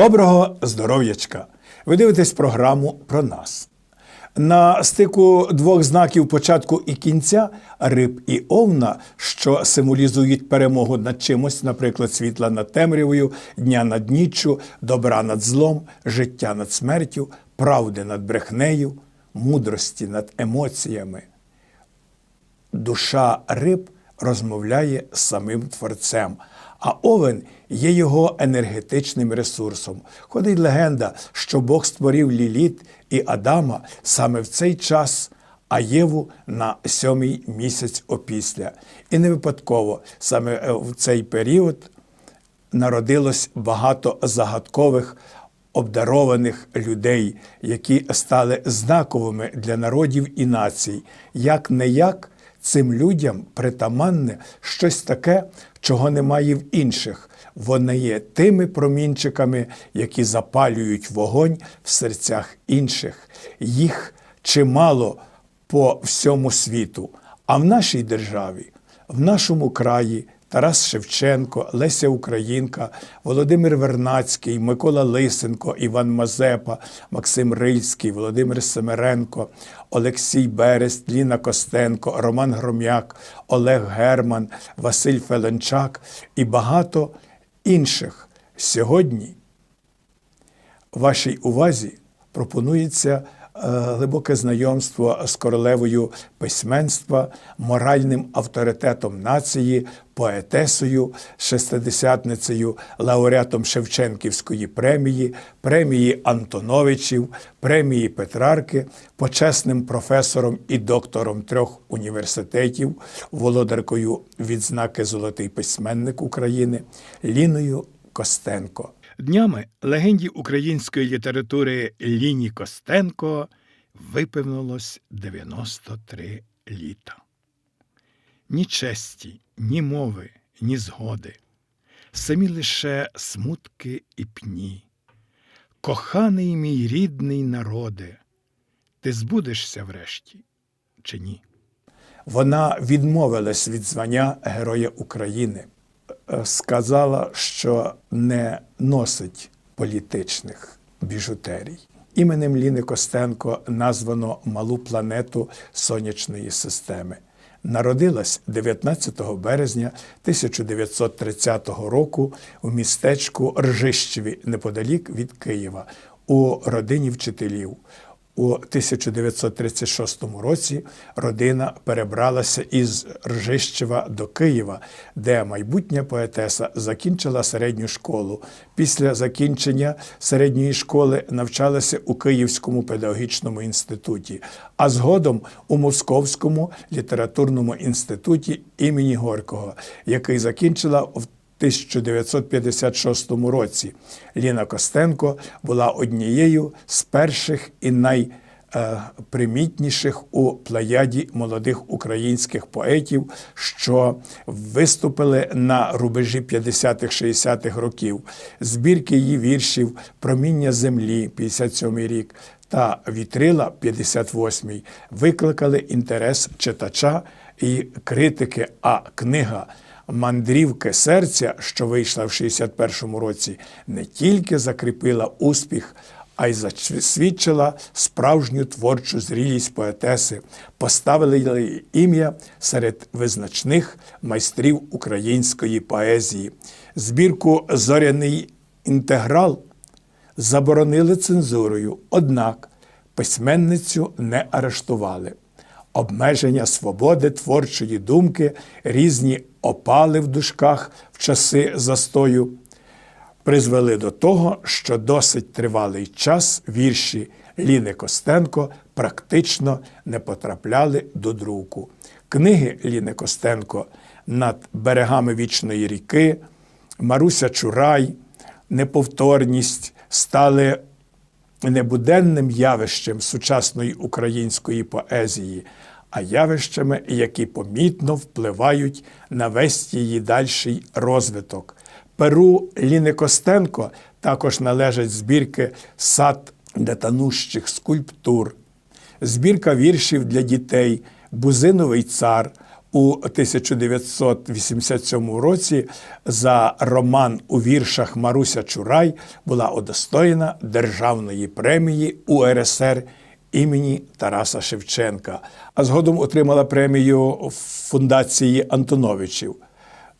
Доброго здоров'ячка! Ви дивитесь програму про нас. На стику двох знаків початку і кінця риб і овна, що символізують перемогу над чимось, наприклад, світла над темрявою, дня над ніччю, добра над злом, життя над смертю, правди над брехнею, мудрості над емоціями. Душа риб розмовляє з самим Творцем, а овен є його енергетичним ресурсом. Ходить легенда, що Бог створив Ліліт і Адама саме в цей час, а Єву на сьомий місяць опісля. І не випадково саме е, в цей період народилось багато загадкових обдарованих людей, які стали знаковими для народів і націй. Як не як цим людям притаманне щось таке, чого немає в інших. Вони є тими промінчиками, які запалюють вогонь в серцях інших. Їх чимало по всьому світу. А в нашій державі, в нашому краї Тарас Шевченко, Леся Українка, Володимир Вернацький, Микола Лисенко, Іван Мазепа, Максим Рильський, Володимир Семеренко, Олексій Берест, Ліна Костенко, Роман Гром'як, Олег Герман, Василь Феленчак і багато інших. Сьогодні вашій увазі пропонується. Е, глибоке знайомство з королевою письменства, моральним авторитетом нації, поетесою, шестидесятницею, лауреатом Шевченківської премії, премії Антоновичів, премії Петрарки, почесним професором і доктором трьох університетів, володаркою відзнаки Золотий письменник України Ліною Костенко. Днями легенді української літератури Ліні Костенко виповнилось 93 літа. Ні честі, ні мови, ні згоди, самі лише смутки і пні. Коханий мій рідний народе, ти збудешся врешті чи ні? Вона відмовилась від звання Героя України сказала, що не носить політичних біжутерій. Іменем Ліни Костенко названо малу планету сонячної системи. Народилась 19 березня 1930 року у містечку Ржищеві неподалік від Києва у родині вчителів. У 1936 році родина перебралася із Ржищева до Києва, де майбутня поетеса закінчила середню школу. Після закінчення середньої школи навчалася у Київському педагогічному інституті, а згодом у Московському літературному інституті імені Горького, який закінчила в 1956 році Ліна Костенко була однією з перших і найпримітніших у плеяді молодих українських поетів, що виступили на рубежі 50-60-х років. Збірки її віршів Проміння землі 57 рік та Вітрила 58-й викликали інтерес читача і критики, а книга мандрівки серця, що вийшла в 61-му році, не тільки закріпила успіх, а й засвідчила справжню творчу зрілість поетеси, поставили її ім'я серед визначних майстрів української поезії. Збірку Зоряний інтеграл заборонили цензурою, однак письменницю не арештували обмеження свободи творчої думки, різні опали в дужках в часи застою, призвели до того, що досить тривалий час вірші Ліни Костенко практично не потрапляли до друку. Книги Ліни Костенко над берегами вічної ріки, Маруся Чурай, Неповторність стали небуденним явищем сучасної української поезії, а явищами, які помітно впливають на весь її дальший розвиток. Перу Ліни Костенко також належать збірки сад детанущих скульптур, збірка віршів для дітей, Бузиновий цар, У 1987 році за роман у віршах Маруся Чурай була удостоєна Державної премії УРСР імені Тараса Шевченка, а згодом отримала премію фундації Антоновичів.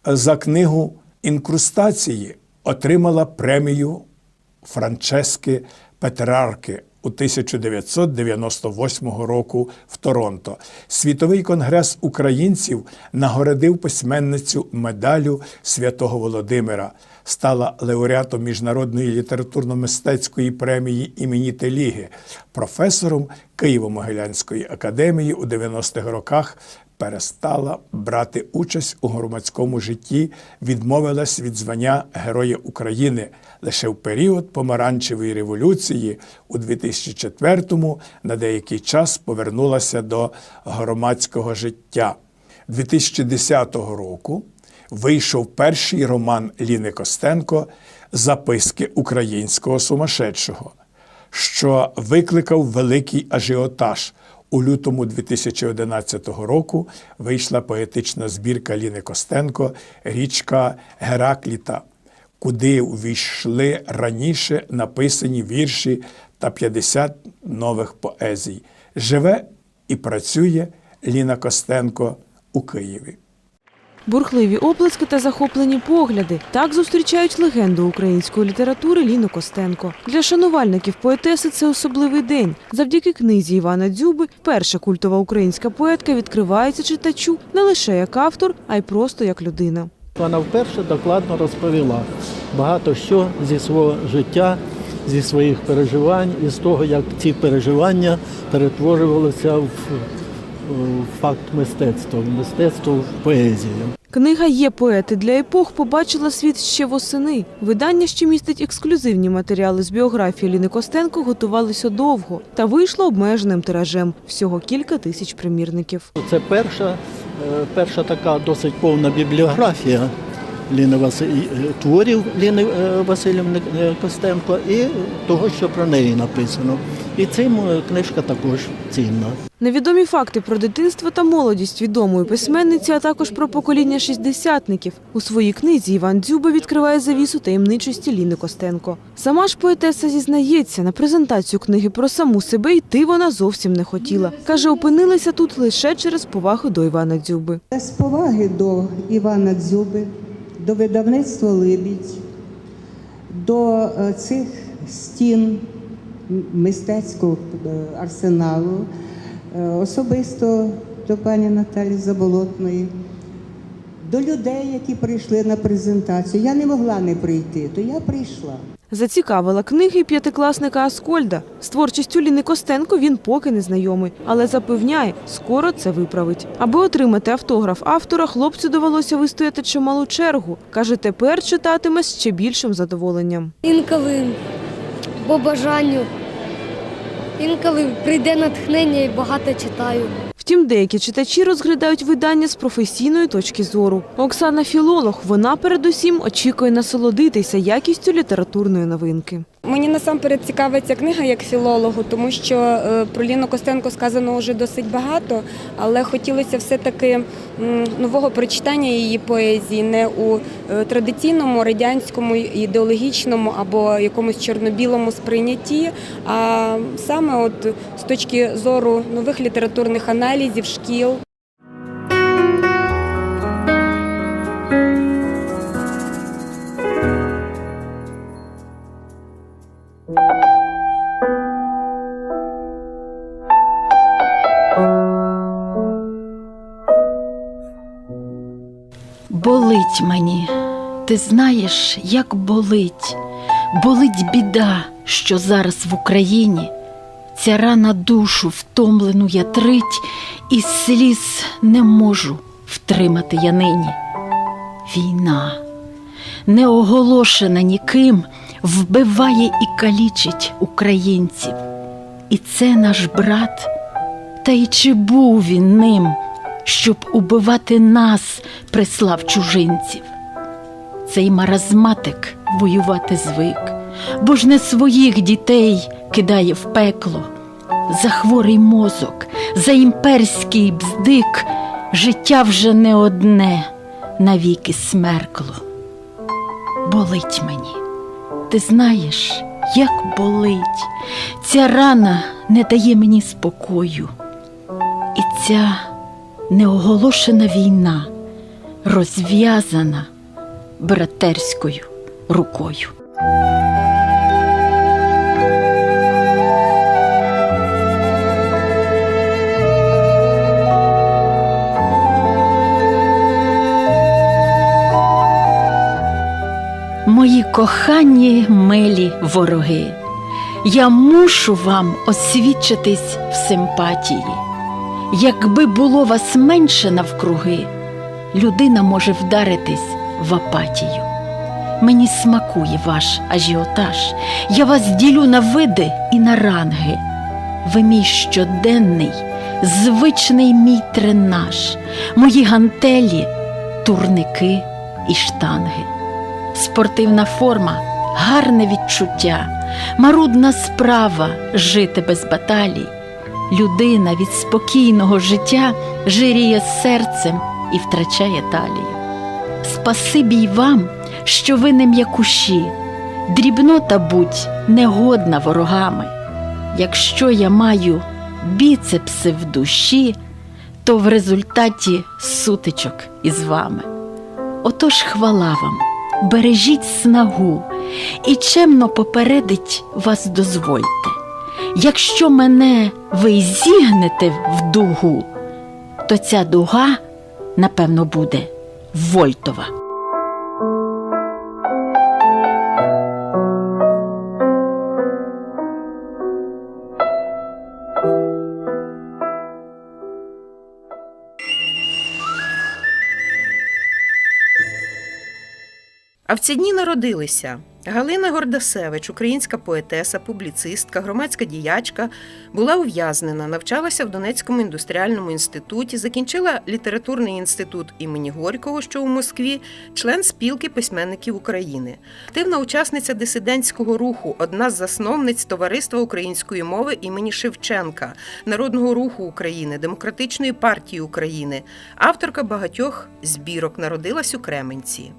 За книгу Інкрустації отримала премію Франчески Петрарки у 1998 року в Торонто. Світовий конгрес українців нагородив письменницю медалю святого Володимира, стала лауреатом міжнародної літературно-мистецької премії імені Теліги, професором Києво-Могилянської академії у 90-х роках перестала брати участь у громадському житті, відмовилась від звання Героя України. Лише в період помаранчевої революції у 2004-му на деякий час повернулася до громадського життя. 2010 року вийшов перший роман Ліни Костенко Записки українського сумасшедшого, що викликав великий ажіотаж. У лютому 2011 року вийшла поетична збірка Ліни Костенко Річка Геракліта, куди увійшли раніше написані вірші та 50 нових поезій. Живе і працює Ліна Костенко у Києві. Бурхливі оплески та захоплені погляди так зустрічають легенду української літератури Ліну Костенко. Для шанувальників поетеси це особливий день. Завдяки книзі Івана Дзюби перша культова українська поетка відкривається читачу не лише як автор, а й просто як людина. Вона вперше докладно розповіла багато що зі свого життя, зі своїх переживань і з того, як ці переживання перетворювалися в, факт мистецтва, мистецтво в поезії. Книга Є поети для епох побачила світ ще восени. Видання, що містить ексклюзивні матеріали з біографії Ліни Костенко, готувалося довго та вийшло обмеженим тиражем всього кілька тисяч примірників. Це перша, е, перша така досить повна бібліографія Ліни Василь... е, творів Ліни е, Васильівни е, Костенко і того, що про неї написано. І цим книжка також цінна. Невідомі факти про дитинство та молодість відомої письменниці, а також про покоління шістдесятників. У своїй книзі Іван Дзюба відкриває завісу таємничості Ліни Костенко. Сама ж поетеса зізнається, на презентацію книги про саму себе йти вона зовсім не хотіла. Каже, опинилася тут лише через повагу до Івана Дзюби. З поваги до Івана Дзюби, до видавництва Либідь, до е, цих стін мистецького е, арсеналу, е, особисто до пані Наталі Заболотної, до людей, які прийшли на презентацію. Я не могла не прийти, то я прийшла. Зацікавила книги п'ятикласника Аскольда. З творчістю Ліни Костенко він поки не знайомий, але запевняє, скоро це виправить. Аби отримати автограф автора, хлопцю довелося вистояти чималу чергу. Каже, тепер читатиме з ще більшим задоволенням. Інколи по бажанню, інколи прийде натхнення і багато читаю. Втім, деякі читачі розглядають видання з професійної точки зору. Оксана Філолог, вона передусім очікує насолодитися якістю літературної новинки. Мені насамперед цікава ця книга як філологу, тому що е, про Ліну Костенко сказано вже досить багато, але хотілося все-таки нового прочитання її поезії не у е, традиційному радянському ідеологічному або якомусь чорно-білому сприйнятті, а саме от з точки зору нових літературних аналізів, шкіл. Ти знаєш, як болить, болить біда, що зараз в Україні. Ця рана душу втомлену ятрить, і сліз не можу втримати я нині. Війна, не оголошена ніким, вбиває і калічить українців. І це наш брат, та й чи був він ним, щоб убивати нас, прислав чужинців? Цей маразматик воювати звик, бо ж не своїх дітей кидає в пекло. За хворий мозок, за імперський бздик життя вже не одне навіки смеркло. Болить мені, ти знаєш, як болить. Ця рана не дає мені спокою. І ця неоголошена війна розв'язана братерською рукою. Мої кохані милі вороги, я мушу вам освідчитись в симпатії. Якби було вас менше навкруги, людина може вдаритись в апатію. Мені смакує ваш ажіотаж, я вас ділю на види і на ранги. Ви мій щоденний, звичний мій тренаж, мої гантелі, турники і штанги. Спортивна форма, гарне відчуття, марудна справа жити без баталій. Людина від спокійного життя жиріє серцем і втрачає талію. Спасибі й вам, що ви не м'якуші, дрібнота будь негодна ворогами. Якщо я маю біцепси в душі, то в результаті сутичок із вами. Отож хвала вам, бережіть снагу і чемно попередить вас дозвольте. Якщо мене ви зігнете в дугу, то ця дуга, напевно, буде Вольтова. А в ці дні народилися Галина Гордасевич, українська поетеса, публіцистка, громадська діячка, була ув'язнена, навчалася в Донецькому індустріальному інституті, закінчила літературний інститут імені Горького, що у Москві, член спілки письменників України, активна учасниця дисидентського руху, одна з засновниць Товариства української мови імені Шевченка, Народного руху України, Демократичної партії України, авторка багатьох збірок, народилась у Кременці.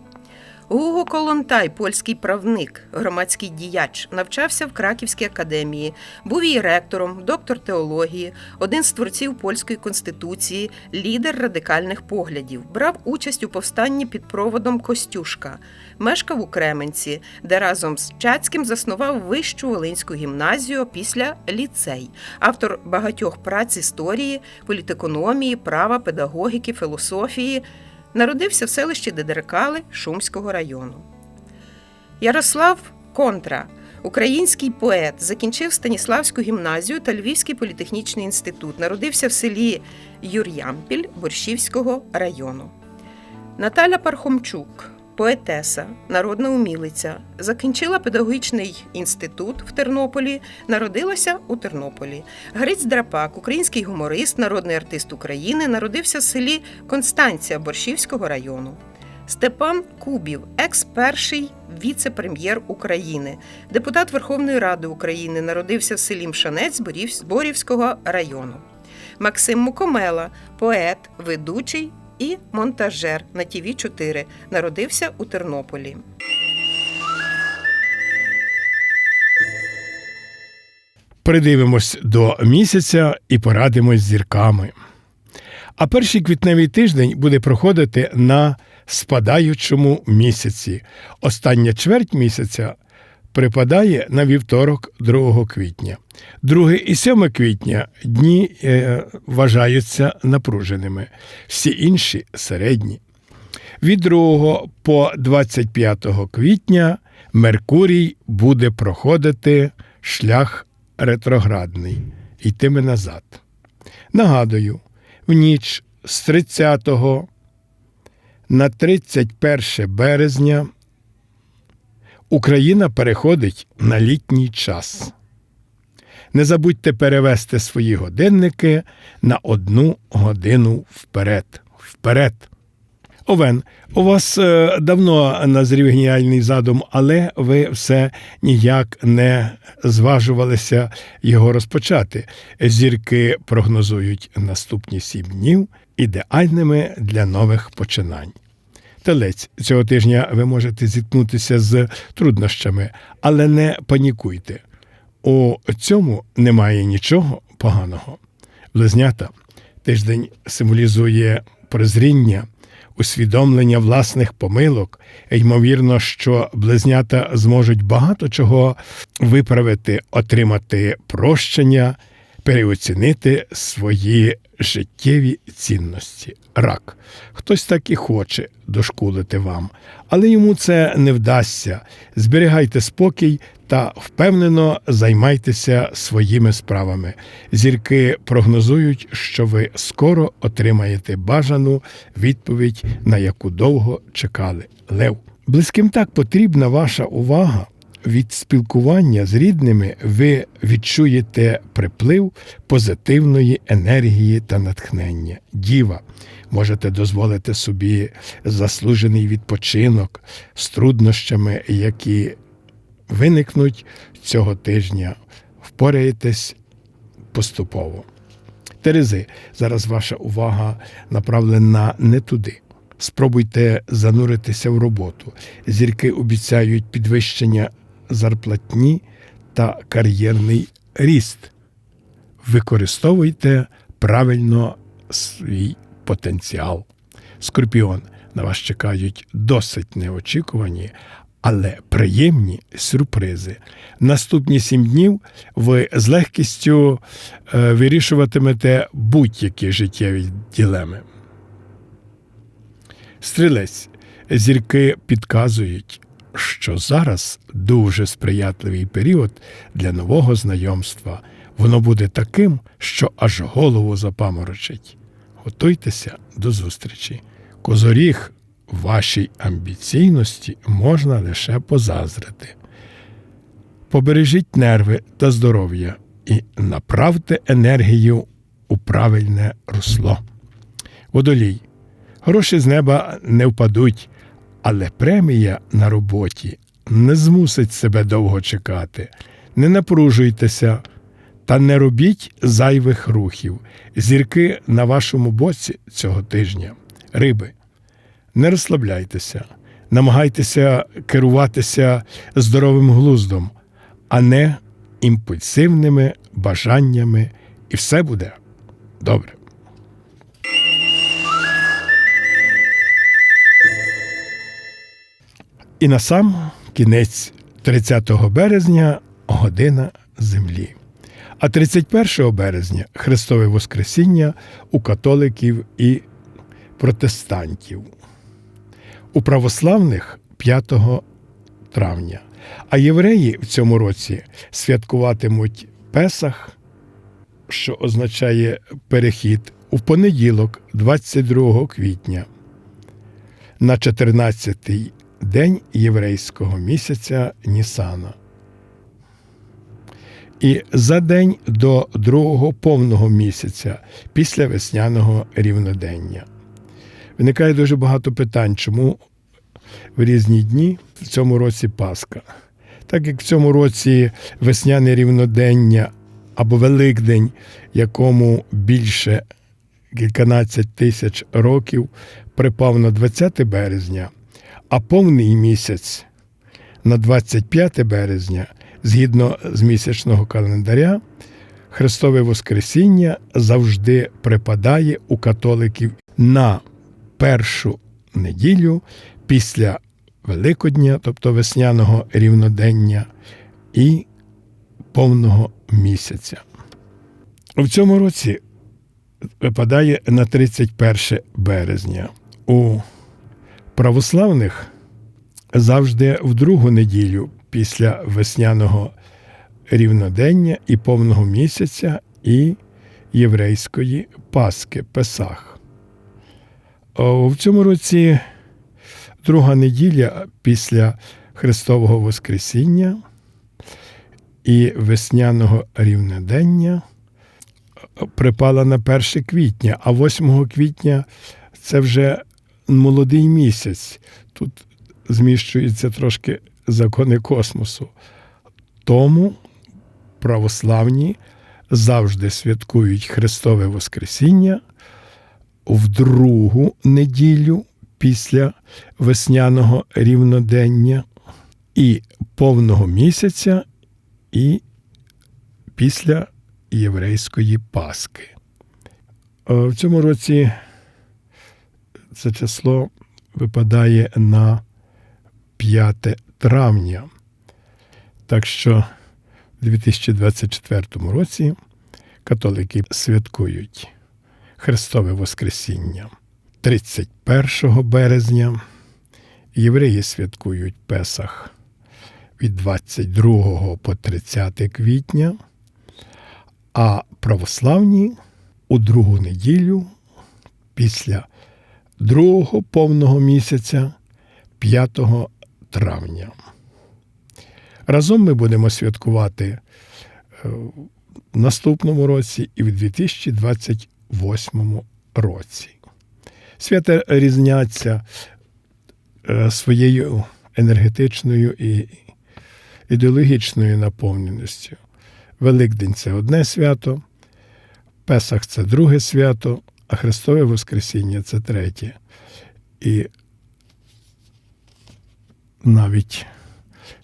Гуго Колонтай, польський правник, громадський діяч, навчався в Краківській академії, був її ректором, доктор теології, один з творців польської конституції, лідер радикальних поглядів, брав участь у повстанні під проводом Костюшка, мешкав у Кременці, де разом з Чацьким заснував вищу Волинську гімназію, після ліцей, автор багатьох праць історії, політекономії, права, педагогіки, філософії. Народився в селищі Дедеркали Шумського району. Ярослав Контра, український поет, закінчив Станіславську гімназію та Львівський політехнічний інститут. Народився в селі Юр'ямпіль Борщівського району. Наталя Пархомчук, поетеса, народна умілиця, закінчила педагогічний інститут в Тернополі, народилася у Тернополі. Гриць Драпак, український гуморист, народний артист України, народився в селі Констанція Борщівського району. Степан Кубів, екс-перший віце-прем'єр України, депутат Верховної Ради України, народився в селі Мшанець Борів- Зборівського району. Максим Мукомела, поет, ведучий і монтажер на ТІВІ 4 народився у Тернополі. Придивимось до місяця і порадимось з зірками. А перший квітневий тиждень буде проходити на спадаючому місяці. Остання чверть місяця припадає на вівторок 2 квітня. 2 і 7 квітня дні е, вважаються напруженими, всі інші середні. Від 2 по 25 квітня Меркурій буде проходити шлях ретроградний, йтиме назад. Нагадую, в ніч з 30 на 31 березня Україна переходить на літній час. Не забудьте перевести свої годинники на одну годину вперед. Вперед! Овен, у вас е, давно назрів геніальний задум, але ви все ніяк не зважувалися його розпочати. Зірки прогнозують наступні сім днів ідеальними для нових починань. Телець цього тижня ви можете зіткнутися з труднощами, але не панікуйте. У цьому немає нічого поганого. Близнята тиждень символізує прозріння, усвідомлення власних помилок. Ймовірно, що близнята зможуть багато чого виправити, отримати прощення, переоцінити свої життєві цінності. Рак. Хтось так і хоче дошкулити вам, але йому це не вдасться. Зберігайте спокій та впевнено займайтеся своїми справами. Зірки прогнозують, що ви скоро отримаєте бажану відповідь, на яку довго чекали. Лев. Близьким так потрібна ваша увага. Від спілкування з рідними ви відчуєте приплив позитивної енергії та натхнення. Діва, можете дозволити собі заслужений відпочинок з труднощами, які виникнуть цього тижня. Впораєтесь поступово. Терези, зараз ваша увага направлена не туди. Спробуйте зануритися в роботу. Зірки обіцяють підвищення зарплатні та кар'єрний ріст. Використовуйте правильно свій потенціал. Скорпіон на вас чекають досить неочікувані, але приємні сюрпризи. Наступні сім днів ви з легкістю е, вирішуватимете будь-які життєві ділеми. Стрілець. Зірки підказують, що зараз дуже сприятливий період для нового знайомства. Воно буде таким, що аж голову запаморочить. Готуйтеся до зустрічі. Козоріг вашій амбіційності можна лише позазрити. Побережіть нерви та здоров'я і направте енергію у правильне русло. Водолій. Гроші з неба не впадуть, але премія на роботі не змусить себе довго чекати. Не напружуйтеся та не робіть зайвих рухів. Зірки на вашому боці цього тижня. Риби. Не розслабляйтеся, намагайтеся керуватися здоровим глуздом, а не імпульсивними бажаннями, і все буде добре. І на сам кінець 30 березня година землі. А 31 березня Христове Воскресіння у католиків і протестантів. У православних 5 травня. А євреї в цьому році святкуватимуть Песах, що означає перехід, у понеділок, 22 квітня, на 14-й день єврейського місяця Нісана. І за день до другого повного місяця після весняного рівнодення. Виникає дуже багато питань, чому в різні дні в цьому році Пасха. Так як в цьому році весняне рівнодення або Великдень, якому більше кільканадцять тисяч років, припав на 20 березня, а повний місяць на 25 березня, згідно з місячного календаря, Христове Воскресіння завжди припадає у католиків на першу неділю після Великодня, тобто весняного рівнодення, і повного місяця. В цьому році випадає на 31 березня. У православних завжди в другу неділю після весняного рівнодення і повного місяця і єврейської Пасхи Песах. В цьому році друга неділя після Христового Воскресіння і весняного рівнодення припала на 1 квітня, а 8 квітня це вже молодий місяць. Тут зміщуються трошки закони космосу. Тому православні завжди святкують Христове Воскресіння в другу неділю після весняного рівнодення і повного місяця, і після єврейської Пасхи. Е, В цьому році це число випадає на 5 травня. Так що в 2024 році католики святкують Христове Воскресіння 31 березня, євреї святкують Песах від 22 по 30 квітня, а православні у другу неділю після другого повного місяця 5 травня. Разом ми будемо святкувати е, в наступному році і в 2028 році. Свята різняться е, своєю енергетичною і ідеологічною наповненістю. Великдень це одне свято, Песах це друге свято, а Христове Воскресіння це третє. І навіть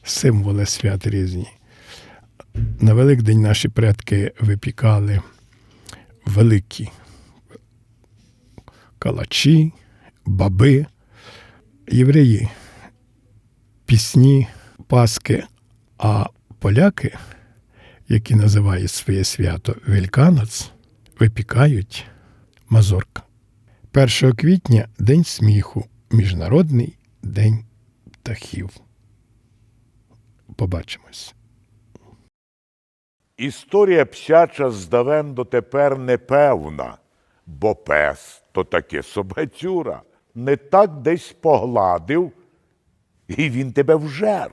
символи свят різні. На Великдень наші предки випікали великі калачі, баби, євреї, пісні, паски, а поляки, які називають своє свято Вельканоц, випікають мазорка. 1 квітня День сміху, Міжнародний день птахів. Побачимось. Історія псяча здавен дотепер непевна, бо пес то таки собацюра. Не так десь погладив, і він тебе вжер.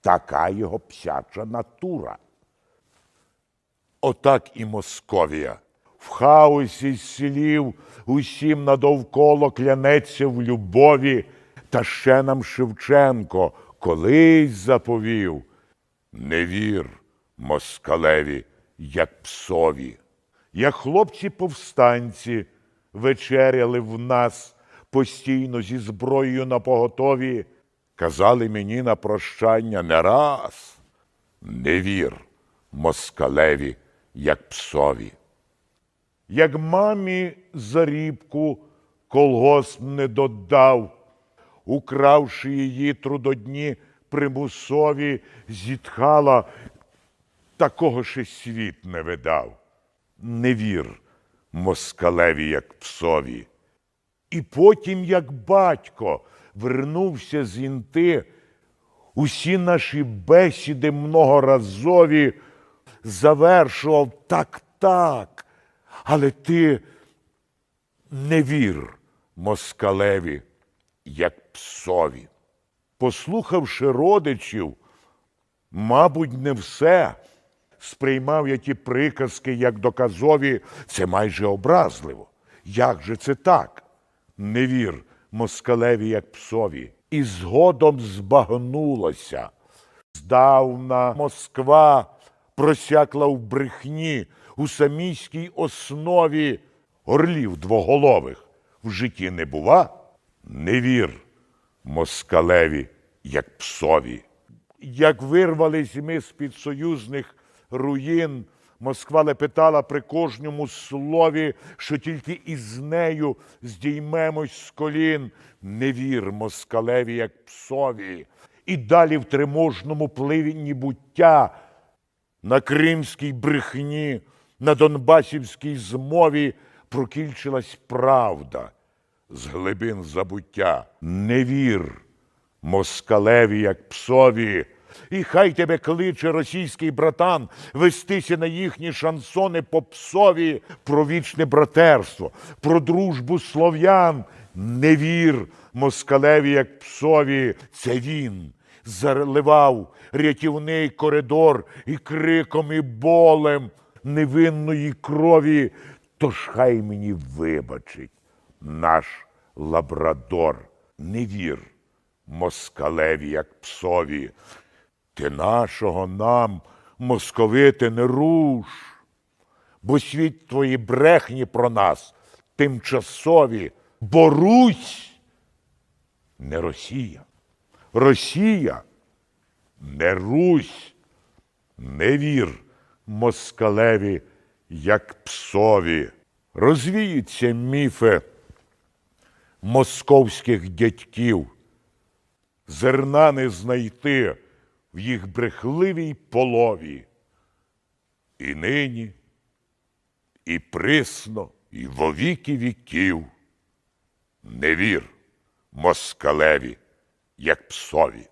Така його псяча натура. Отак і Московія. В хаосі слів усім надовколо клянеться в любові, та ще нам Шевченко колись заповів. Не вір москалеві, як псові. Як хлопці повстанці вечеряли в нас постійно зі зброєю на поготові, казали мені на прощання не раз. Не вір москалеві, як псові. Як мамі зарібку колгосп не додав, укравши її трудодні примусові, зітхала, такого ще світ не видав. Не вір москалеві, як псові. І потім, як батько, вернувся з інти, усі наші бесіди многоразові завершував так, так, але ти не вір москалеві, як псові. Послухавши родичів, мабуть, не все. Сприймав я ті приказки, як доказові, це майже образливо. Як же це так? Не вір москалеві, як псові. І згодом збагнулося. Здавна Москва просякла в брехні у самійській основі орлів двоголових. В житті не бува? Не вір москалеві, як псові. Як вирвались ми з-під союзних руїн, Москва лепетала при кожному слові, що тільки із нею здіймемось з колін. Не вір москалеві, як псові. І далі в триможному пливінні буття, на кримській брехні, на донбасівській змові прокільчилась правда з глибин забуття. Не вір москалеві, як псові. І хай тебе кличе російський братан вестися на їхні шансони попсові про вічне братерство, про дружбу слов'ян. Не вір москалеві, як псові. Це він заливав рятівний коридор і криком, і болем невинної крові. Тож хай мені вибачить наш лабрадор. Не вір москалеві, як псові. Ти нашого нам, московити, не руш, бо світ твої брехні про нас тимчасові, бо Русь не Росія. Росія не Русь. Не вір москалеві, як псові. Розвіються міфи московських дядьків. Зерна не знайти в їх брехливій полові. І нині, і присно, і во віки віків. Не вір москалеві, як псові.